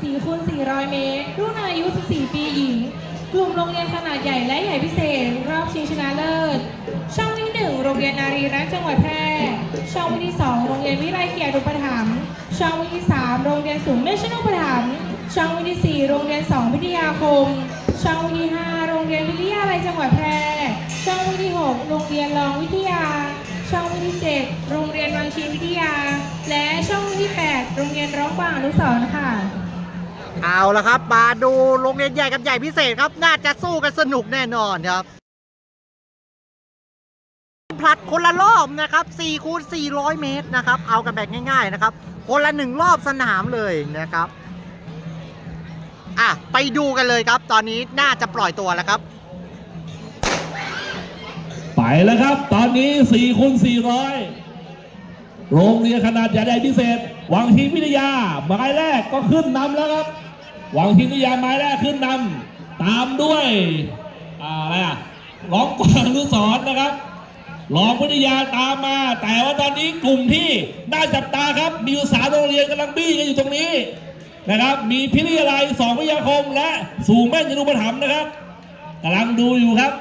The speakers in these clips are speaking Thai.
4คูณ400 เมตร รุ่นอายุ 14 ปีหญิง กลุ่มโรงเรียนขนาดใหญ่และใหญ่พิเศษ รอบชิงชนะเลิศ ช่องที่ 1 โรงเรียนนารีรัตน์จังหวัดแพร่ ช่องที่ 2 โรงเรียนวิไลเกียรติอุปถัมภ์ช่องที่ 3 โรงเรียนสูงเมชนุปถัมภ์ช่องที่ 4 โรงเรียน2พิทยาคม ช่องที่ 5 โรงเรียนวิทยาลัยจังหวัดแพร่ ช่องที่ 6 โรงเรียนรองวิทยา ช่องที่ 7 โรงเรียนวังชีวิทยา และช่องที่ 8 โรงเรียนร้องกวางอนุสรณ์ค่ะ เอาละครับ มาดูโรงเรียนใหญ่กับใหญ่พิเศษครับ น่าจะสู้กันสนุกแน่นอนครับผลัดคนละรอบนะครับ4คูณ400 เมตรนะครับ เอากันแบบง่าย ๆนะครับ คนละหนึ่งรอบสนามเลยนะครับ อะ ไปดูกันเลยครับ ตอนนี้น่าจะปล่อยตัวแล้วครับ ไปแล้วครับ ตอนนี้4คูณ400 โรงเรียนขนาดใหญ่พิเศษ วังทิงวิทยาหมายแรกก็ขึ้นนำแล้วครับ หวังทิงวิทยาหมายแรกขึ้นนำตามด้วยอะไรอะร้องกวางอนุสรณ์นะครับรองวิทยาตามมา แต่ว่าตอนนี้กลุ่มที่น่าจับตาครับ มีอยู่สามโรงเรียนกำลังบี้กันอยู่ตรงนี้นะครับ มีพิทยาลัยสองวิทยาคม และสูงแม่นยนุปถัมนะครับกำลังดูอยู่ครับ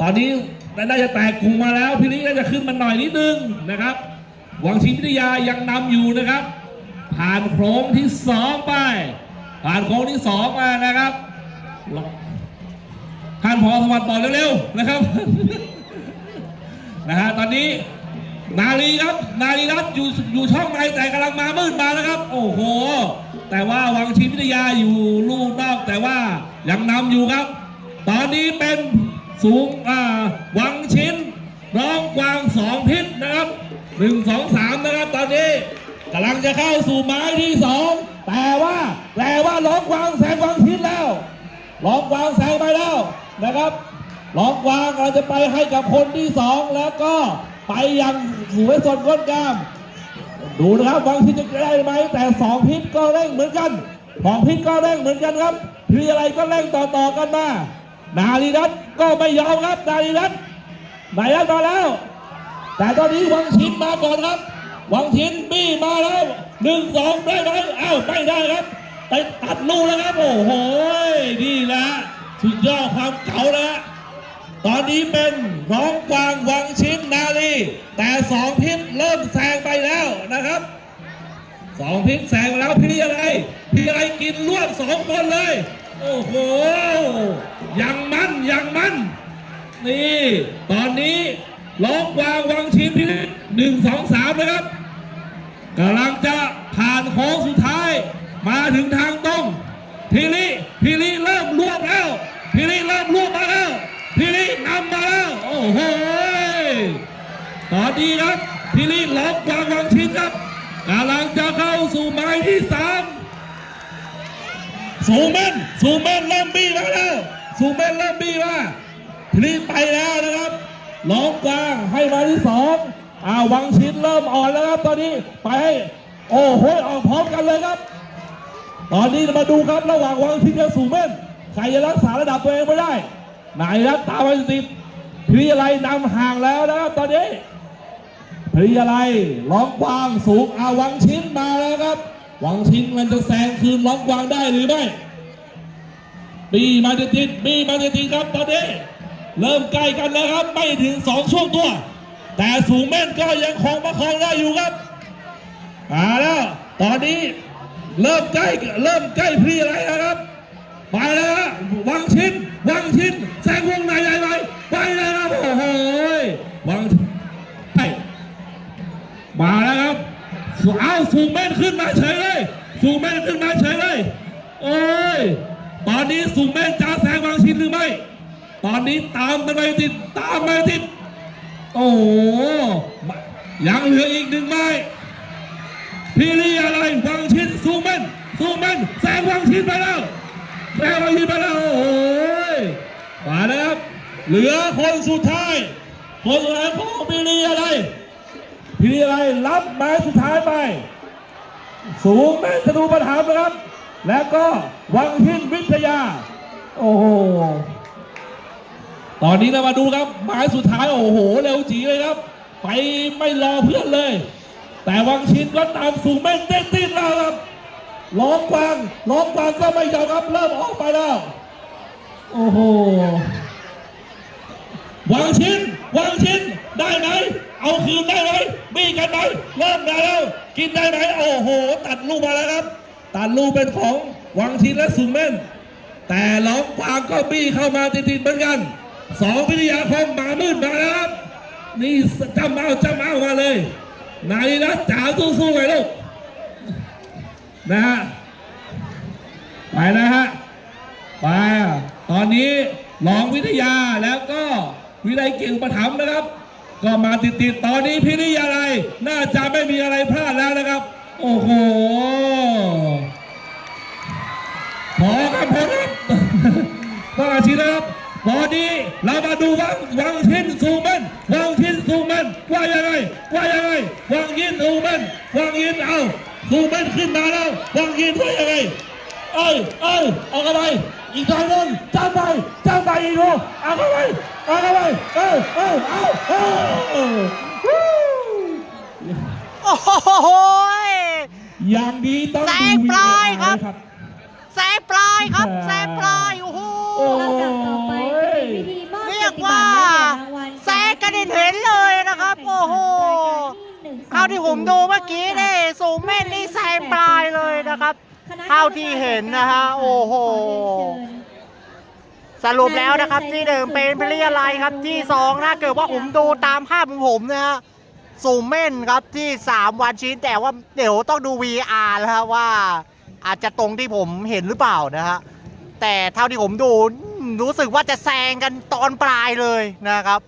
ตอนนี้น่าจะแตกกลุ่มมาแล้ว พิริน่าจะขึ้นมาหน่อยนิดนึงนะครับหวังชิงพิทยายังนำอยู่นะครับ ผ่านโค้งที่สองไป ผ่านโค้งที่สองมานะครับท่านพอสวัสดิ์บอกเร็วๆนะครับนะฮะตอนนี้นาลีครับ นาลีรัตอยู่อยู่ช่องในแต่กำลังมามืดมานะครับ โอ้โห แต่ว่าวังชิงพิทยาอยู่ลูกนอกแต่ว่ายังนำอยู่ครับ ตอนนี้เป็นสูงอ่าวังชิ้นร้องกวางสองพิษนะครับหนึ่งสองสามนะครับ ตอนนี้กำลังจะเข้าสู่ไม้ที่สอง แต่ว่าแต่ว่าร้องกวางแสงวังชิ้นแล้วร้องกวางแสงไปแล้วนะครับร้องกวางเราจะไปให้กับคนที่สองแล้วก็ไปยังสู่ไว้ส่วนก้นกาม ดูนะครับวังพิษจะได้ไหมแต่สองพิษก็เร่งเหมือนกันสองพิษก็เร่งเหมือนกันครับพิอะไรก็เร่งต่อๆกันมา นาลีรัตก็ไม่ยอมครับนาลีรัตนาลีรัตมาแล้ว แต่ตอนนี้วังชินมาก่อนครับ วังชินบี้มาแล้ว หนึ่งสองได้ไหมเอ้าไม่ได้ครับไปตัดลูกแล้วครับ โอ้โหนี่แหละสุดยอดความเก๋าแล้วตอนนี้เป็นร้องกวางวังชิ้นนาลีแต่สองพิษเริ่มแซงไปแล้วนะครับสองพิษแซงแล้วพี่อะไร พี่อะไรกินรวบสองคนเลย โอ้โห ยังมันยังมัน นี่ ตอนนี้ร้องกวางวังชิ้นพี่หนึ่งสองสามนะครับ กำลังจะผ่านโค้งสุดท้าย มาถึงทางตรงพิริพิริเริ่มรวบแล้วพิริเริ่มรวบมาแล้วพิรินำมาแล้ว โอ้โหตอนนี้ครับพิริหลอกกวางวังชินครับกำลังจะเข้าสู่ไม้ที่สามสูงแม่นสูงแม่นเริ่มบี้มาแล้วสูงแม่นเริ่มบี้มาพิริไปแล้วนะครับหลอกกวางให้มาที่สอง อาวังชินเริ่มอ่อนแล้วครับ ตอนนี้ไปให้โอ้โหออกพร้อมกันเลยครับ ตอนนี้มาดูครับระหว่างวังชินกับสูงแม่นใครจะรักษาระดับตัวเองไม่ได้นายรัตตามไปติดพิริยาลัยนำห่างแล้วนะครับตอนนี้พิริยาลัยร้องกวางสูงอาวังชินมาแล้วครับ วังชินมันจะแซงคืนร้องกวางได้หรือไม่บีมาติดติดบีมาติดติดครับตอนนี้เริ่มใกล้กันแล้วครับ ไม่ถึงสองช่วงตัว แต่สูงแม่นก็ยังคงประคองได้อยู่ครับมาแล้วตอนนี้เริ่มใกล้เริ่มใกล้พิริยาลัยแล้วครับไปแล้ววังชิ้นวังชิ้นแซงวงในใหญ่ไปไปแล้วครับโอ้โหวังไปมาแล้วครับเอาสูงแม่นขึ้นมาเฉยเลย สูงแม่นขึ้นมาเฉยเลยโอ้ยตอนนี้สูงแม่นจะแซงวังชิ้นหรือไม่ ตอนนี้ตามกันไปติดตามไปติด โอ้โหยังเหลืออีกหนึ่งไม้พี่ลีอะไรวังชินสูงแม่นสูงแม่นแซงวังชินไปแล้วแม่มายิงไปแล้วโอ้โหมาแล้วครับเหลือคนสุดท้าย คนสุดท้ายของพิรีอะไรพิรีอะไรรับไม้สุดท้ายไปสูงแม่ธนูประถามนะครับ แล้วก็วังหินวิทยา โอ้โห ตอนนี้เรามาดูครับไม้สุดท้ายโอ้โหเร็วจีเลยครับ ไปไม่รอเพื่อนเลย แต่วังชินก็ตามสูงแม่นเต้นติดแล้วครับล้องกวางล้องกวางก็ไม่ยอมครับเริ่มออกไปแล้ว โอ้โหวางชิ้นวางชิ้นได้ไหมเอาคืนได้ไหมมีกันไหมเริ่มได้แล้ว กินได้ไหมโอ้โห ตัดลูกมาแล้วครับ ตัดลูกเป็นของวางชิ้นและสุงเม่นแต่ล้องกวางก็บี้เข้ามาติดๆเหมือนกัน สองวิทยาคมมามืดมาแล้วครับนี่จำเอาจำเอามาเลยนายนะจ๋าสู้ๆไปลูกนะฮะไปนะฮะไปตอนนี้รองวิทยาแล้วก็วิไลเก่งประถมนะครับ ก็มาติดๆตอนนี้พิริยาอะไร น่าจะไม่มีอะไรพลาดแล้วนะครับ โอ้โหพอครับพอครับว่าอาชีพนะครับ ตอนนี้เรามาดูวังวังทินสูงมันวังทินสูงมันว่ายังไงว่ายังไงวังยินสูงมันวังยินเอาสูงมันขึ้นมาแล้ววังยินว่ายังไงเอ้ยเอ้ยเอาเข้าไปอีกทางหนึงจ้างไปจ้างไปอีกทีเอาเข้าไปเอาเข้าไปเอ้ยเอ้ยเอาเอ้ยวู้โอ้โหอย่างดีต้องแซดูงปลายครับ VAR แซงปลายครับแซงปลายโอ้โห ว่าบัตรและเหรียญรางวัลแซงกันเห็นๆเลยนะครับ โอ้โหเท่าที่ผมดูเมื่อกี้นี่สูงเม่นนี่แซงปลายเลยนะครับเท่าที่เห็นนะฮะโอ้โหสรุปแล้วนะครับที่หนึ่งเป็นพิริยาไลครับที่สองนะเกิดว่าผมดูตามภาพของผมนะฮะสูงเม่นครับที่สามวันชิ้นแต่ว่าเดี๋ยวต้องดู VR แล้วครับว่า อาจจะตรงที่ผมเห็นหรือเปล่านะฮะแต่เท่าที่ผมดูอืม รู้สึกว่าจะแซงกันตอนปลายเลยนะครับ